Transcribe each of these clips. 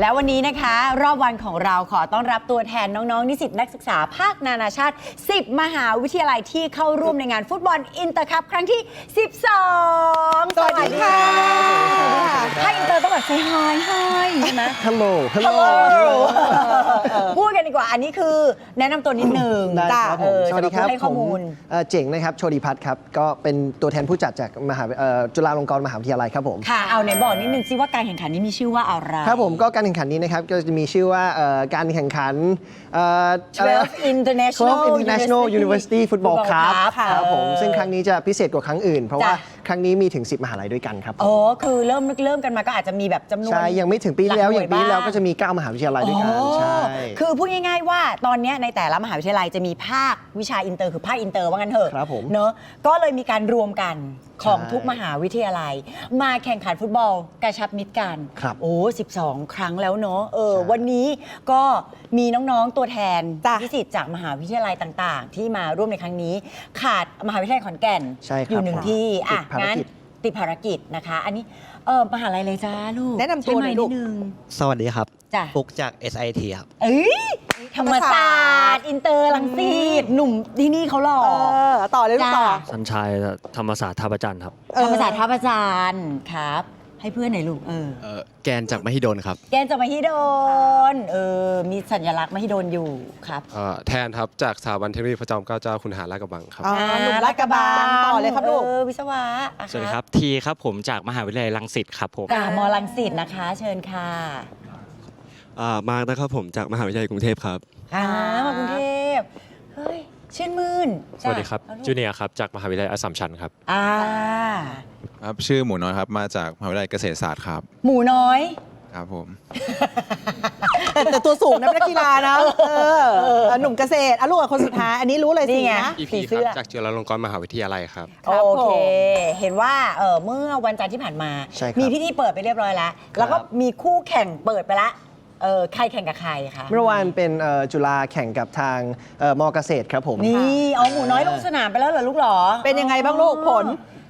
แล้ววันนี้นะคะ รอบวันของเราขอต้อนรับตัวแทนน้อง ๆ นิสิตนักศึกษาภาคนานาชาติ 10 มหาวิทยาลัยที่เข้าร่วมในงานฟุตบอลอินเตอร์คัพครั้งที่ 12 สวัสดีค่ะ แบบเซฮายฮายใช่ไหมฮัลโหลฮัลโหลพูดกันดีกว่า อันนี้คือแนะนำตัวนิดนึงได้ครับผมเออสวัสดีครับำหให้ข้อมูลผมเอ่อเจ๋งนะครับโชติพัฒน์ครับก็เป็นตัวแทนผู้จัดจากมหาเอ่อจุฬาลงกรณ์มหาวิทยาลัยครับผม ค่ะ เอาไหนบอกนิดนึงซิว่าการแข่งขันนี้มีชื่อว่าอะไร ครับผมก็การแข่งขันนี้นะครับก็จะมีชื่อว่าเอ่อการแข่งขันเอ่ออะไรนะ 12 International 12 International University Football Football Cup Cup ครับผมเออซึ่งครั้งนี้จะพิเศษกว่าครั้งอื่น เพราะว่าจ้ะ ครั้งนี้มีถึง 10 มหาลัยด้วยกันครับผม โอ้คือเริ่มเริ่มกันมาก็อาจจะมีแบบจำนวน ใช่ ยังไม่ถึงปีที่แล้วหอลักหน่วยย่างปีที่แล้วบ้าง ก็จะมี 9 มหาวิทยาลัยด้วยกัน ใช่ อ๋อคือพูดง่ายๆว่าตอนเนี้ยในแต่ละมหาวิทยาลัยจะมีภาควิชาอินเตอร์คือภาคอินเตอร์ว่างั้นเถอะครับผมเนอะก็เลยมีการรวมกันของใช่ทุกมหาวิทยาลัย มาแข่งขันฟุตบอลกระชับมิตรกัน ครับโอ้ 12 ครั้งแล้วเนอะเออใช่ วันนี้ก็มีน้องๆตัวแทนจ้ะนิสิตจากมหาวิทยาลัยต่างๆ ที่มาร่วมในครั้งนี้ ขาดมหาวิทยาลัยขอนแก่นใช่ครับอยู่หนึ่งที่อะติดภารงั้น กิจ ติดภารกิจนะคะ อันนี้เออมหาลัยเลยจ้าลูกแนะนำตัวหน่อยใช่ไมลูกดนึงสวัสดีครับจ้ะฟุกจาก SIT ครับ เอ้ยธรรมศาสตร์ อินเตอร์ลังสิตหนุ่มที่นี่เขาหล่อ เออ ต่อเลยลูกต่อจ้าสัญชัยธรรมศาสตร์ท่าประจันทร์ครับเออธรรมศาสตร์ท่าประจานครับ ให้เพื่อนหน่อยลูกเออ เอ่อแกนจากมหิดลครับแกนจะมาฮิโดนเออ มีสัญลักษณ์มาฮิโดนอยู่ครับ เอ่อแทนครับจากสถาบันเทคโนโลยีพระจอมเกล้าเจ้าคุณหาลาดกระบังครับอ๋อหนุ่มลาดกระบังต่อเลยครับลูก เออวิศวะอะสวัสดีครับทีครับผมจากมหาวิทยาลัยรังสิตครับผมกามอลังสิตนะคะ เชิญค่ะมาร์กนะครับผมจากมหาวิทยาลัยกรุงเทพครับ อ่ามากรุงเทพเฮ้ย ชื่นมื่นสวัสดีครับจ้ะจูเนียร์ครับจากมหาวิทยาลัยอัสสัมชัญครับ อ่า ครับ ชื่อหมูน้อยครับ มาจากมหาวิทยาลัยเกษตรศาสตร์ครับ หมูน้อย ครับผม แต่แต่ตัวสูงนะเป็นนักกีฬานะเออเออหนุ่มเกษตรอะลูกอะคนสุดท้าย อันนี้รู้เลยสินี่ไง นะอีผีพีคเสื้รับอ จากจุฬาลงกรณ์มหาวิทยาลัยครับครับโอเคผมเห็นว่าเออเมื่อวันจันทร์ที่ผ่านมา ใช่ครับมีพิธีเปิดไปเรียบร้อยแล้ว แล้วก็มีคู่แข่งเปิดไปละ เออใครแข่งกับใครคะ เมื่อวานเป็นเอ่อจุฬาแข่งกับทางเอ่อมอเกษตรครับผม นี่เอาหมูน้อยลงสนามไปแล้วเหรอลูกเหรอเป็นยังไงบ้างลูกผล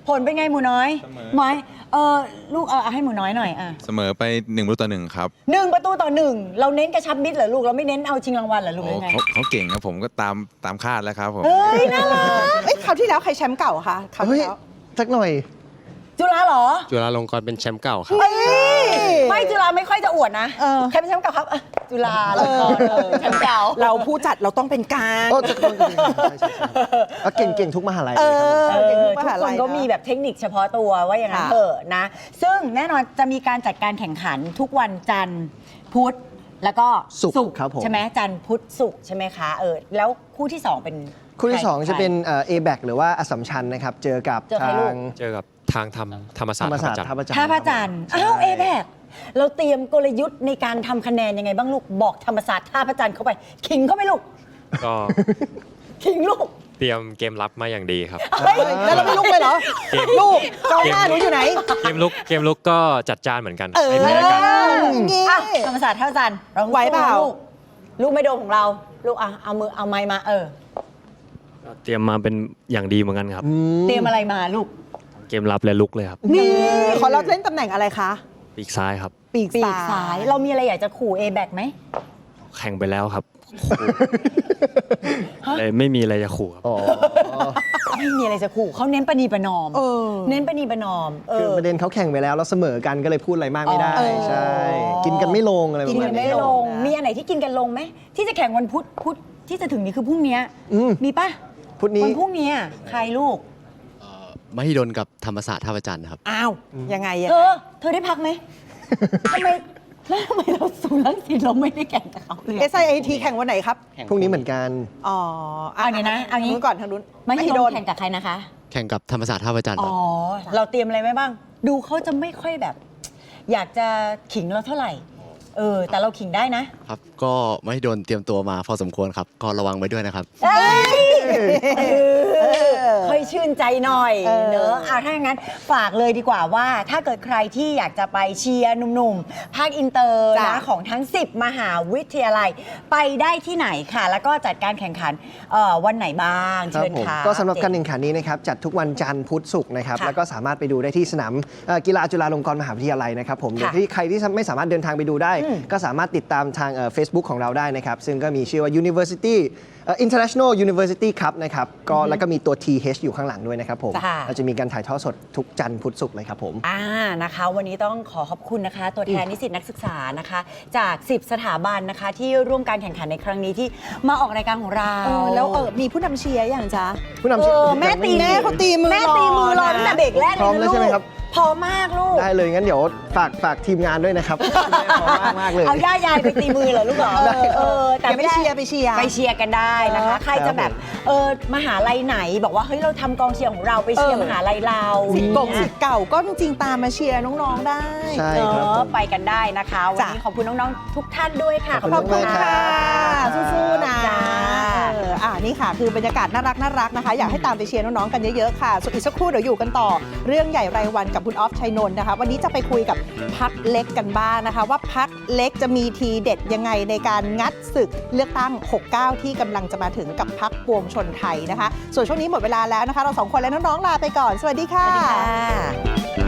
ผลเป็นไงหมูน้อยเสมอ หมอยเออลูกเออเอาให้หมูน้อยหน่อยอะเสมอไปหนึ่งประตูต่อหนึ่งครับหนึ่งประตูต่อหนึ่งเราเน้นกระชับมิตรเหรอลูกเราไม่เน้นเอาชิงรางวัลเหรอลูกหโอ้รือไงเขาเขาเก่งครับผมก็ตามตามคาดแล้วครับผม เฮ้ยน่ารักเอ้ยคราวที่แล้วใครแชมป์เก่าคะคราวเฮ้ที่ยแล้วสักหน่อย จุฬาเหรอจุฬาลงกรณ์เป็นแชมป์เก่าครับ เอ้ยไม่จุฬาไม่ค่อยจะอวดนะเออใครเป็นแชมป์เก่าครับอะจุฬาเราแชมป์เก่า เราผู้จัดเราต้องเป็นกลาง โอ้จะใช่ใช่ใช่เอาเก่งเก่งทุกมหาลัยเอเลยครับอเออเก่งทุกมหาลัทุกคนยก็มีนะแบบเทคนิคเฉพาะตัวว่าอย่างนั้นค่ะ เถอะนะ ซึ่งแน่นอนจะมีการจัดการแข่งขันทุกวันจันทร์พุธแล้วก็ศุกร์ครับผม ใช่ไหมจันทร์พุธศุกร์ใช่ไหมคะเออแล้วคู่ที่สองเป็น คู่ที่ใร2จะเป็นเอแบกหรือว่าอสสัมชัญนะครับ เจอกับเจอใครทาลูก งเจอกับทางธรรมธรรมศาธสรตร์รมศาสตร์ท่าประจันทร์ท่าประจันทร์ท่าพระจันทร์อ้าวเอแบกเราเตรียมกลยุทธ์ในการทำคะแนนยังไงบ้างลูกบอกธรรมศาสตร์ท่าพระจันทร์เข้าไป ขิงเข้าไปลูกก็ขิงลูกเตรียมเกมรับมาอย่างดีครับ เฮ้ยแล้วเราไม่ลุกเลยเหรอ เกม ลูกกองหน้าหนูอยู่ไหน เกมลุกเกมลุกก็จัดจานเหมือนกันเออ ไม่แพ้กันงี้ อะธรรมศาสตร์ท่าพระจันทร์เราไหวเปล่า ลูกลูกไม่โดนของเรา ลูกอะเอามือเอาไม้มาเออ เตรียมมาเป็นอย่างดีเหมือนกันครับ เตรียมอะไรมาลูก เกมรับและลุกเลยครับ นี่ขอเราเล่นตำแหน่งอะไรคะปีกซ้ายครับ ปีกปีกซ้าซ้ายยเรามีอะไรอยากจะขู่ A แบกไหม แข่งไปแล้วครับเลยไม่มีอะไรจะขู่ครับ อ๋อ ไม่มีอะไรจะขู่เขาเน้นประนีประนอม เออ เน้นประนีประนอม เอคืออ ประเด็นเขาแข่งไปแล้วแล้วเสมอกันก็เลยพูดอะไรมากไม่ได้ อ๋อ ใช่ กินกันไม่ลงอะไรปกิระนมากัณนนี้ไม่ลง มีอันไหนที่กินกันลงไหม ที่จะแข่งวันพุธพุธที่จะถึงนี้คือพรุ่งเนี้ยอืม มีปะ พุธนี้วันพรุ่งเนี้ยใครลูกมหิดลกับธรรมศาสตร์ท่าประจันทร์ครับ อ้าว ยังไงอะเธอ เธอได้พักไหม ทำไม แล้วทำไมเราสูงลังสิตเราไม่ได้แข่งกับเขาเลยเอสไอทีแข่งวันไหนครับ พรุ่งนี้เหมือนกัน อ๋อเอาเดี๋ยวนะเอางี้ ทงนู้นก่อนทางนู้นไม่ให้โดโดนนแข่งกับใครนะคะ แข่งกับธรรมศาสตร์ท่าประจันทร์อ๋คอ รับเราเตรียมอะไรไว้บ้าง ดูเขาจะไม่ค่อยแบบ อยากจะขิงเราเท่าไหร่ เออ แต่เราขิงได้นะครับ ก็มหิดลเตรียมตัวมาพอสมควรครับ ก็ระวังไว้ด้วยนะครับ เอ้ยเอออ ค่อยชื่นใจหน่อยเออ เนอะเอาถ้าอย่างนั้นฝากเลยดีกว่าว่า ถ้าเกิดใครที่อยากจะไปเชียร์หนุ่มๆ ภาคอินเตอร์จ้ะ นะของทั้ง 10 มหาวิทยาลัย ไปได้ที่ไหนค่ะ แล้วก็จัดการแข่งขันเอ่อวันไหนบ้างครับเชิญผมค่ะ ก็สำหรับการแข่งขันนี้นะครับจัดทุกวันจันทร์พุธศุกร์นะครับค่ะแล้วก็สามารถไปดูได้ที่สนามเอ่อกีฬาจุฬาลงกรณ์มหาวิทยาลัยนะครับผมค่ะที่ใครที่ไม่สามารถเดินทางไปดูได้ อืมก็สามารถติดตามทางเฟซบุ๊กของเราได้นะครับ ซึ่งก็มีชื่อว่า University เอ่อ International University Cup นะครับก็แล้วก็มีตัว TH อยู่ข้างหลังด้วยนะครับผมค่ะ เราจะมีการถ่ายทอดสดทุกจันทร์พุธศุกร์เลยครับผม อ่านะคะ วันนี้ต้องขอขอบคุณนะคะ ตัวแทนนิสิตนักศึกษานะคะ จาก 10 สถาบันนะคะ ที่ร่วมการแข่งขันในครั้งนี้ที่มาออกรายการของเราเออแล้วเออมีผู้นำเชียร์อย่างจ๊ะผู้นำเอเชียร์อแม่ตีแม่เขาตีมือแม่ตีมือรอรอนะตั้งแต่เบรกแรกเลยพร้อมนะแล้วลูกใช่ไหมครับ พร้อมมากลูก ได้เลยงั้นเดี๋ยวฝากฝากทีมงานด้วยนะครับพร้อมมากมากๆเลย เอาย่ายายไปตีมือเหรอลูกเหรอเออเออแต่เดี๋ยวไปม่ด้เชียร์ไปเชียร์ไปเชียร์กันได้นะคะ ใครจะแบบเออมหาลัยไหน บอกว่าเฮ้ยเราทำกองเชียร์ของเราไปเชียร์เออมหาลัยเราสิทธิ์กงสิทธิ์เก่าก็จริงๆตามมาเชียร์น้องๆได้ ใช่เอครับผอม ไปกันได้นะคะวันจ้ะนี้ขอบคุณน้องๆทุกท่านด้วยค่ะขอบคุณมากครับ สู้ๆนะ จ้าเออ่านี่ค่ะ คือบรรยากาศน่ารักน่ารักนะคะ อยากให้ตามไปเชียร์น้องๆกันเยอะๆค่ะส่วนอีกสักครู่เดี๋ยวอยู่กันต่อ เรื่องใหญ่รายวันกับคุณออฟชัยนนท์นะคะ วันนี้จะไปคุยกับพักเล็กกันบ้างนะคะ ว่าพักเล็กจะมีทีเด็ดยังไงในการงัดศึกเลือกตั้ง 69 ที่กำลังจะมาถึงกับพักปวงชนไทยนะคะ ส่วนช่วงนี้หมดเวลาแล้วนะคะ เราสองคนและน้องๆลาไปก่อน สวัสดีค่ะสวัสดีค่ะ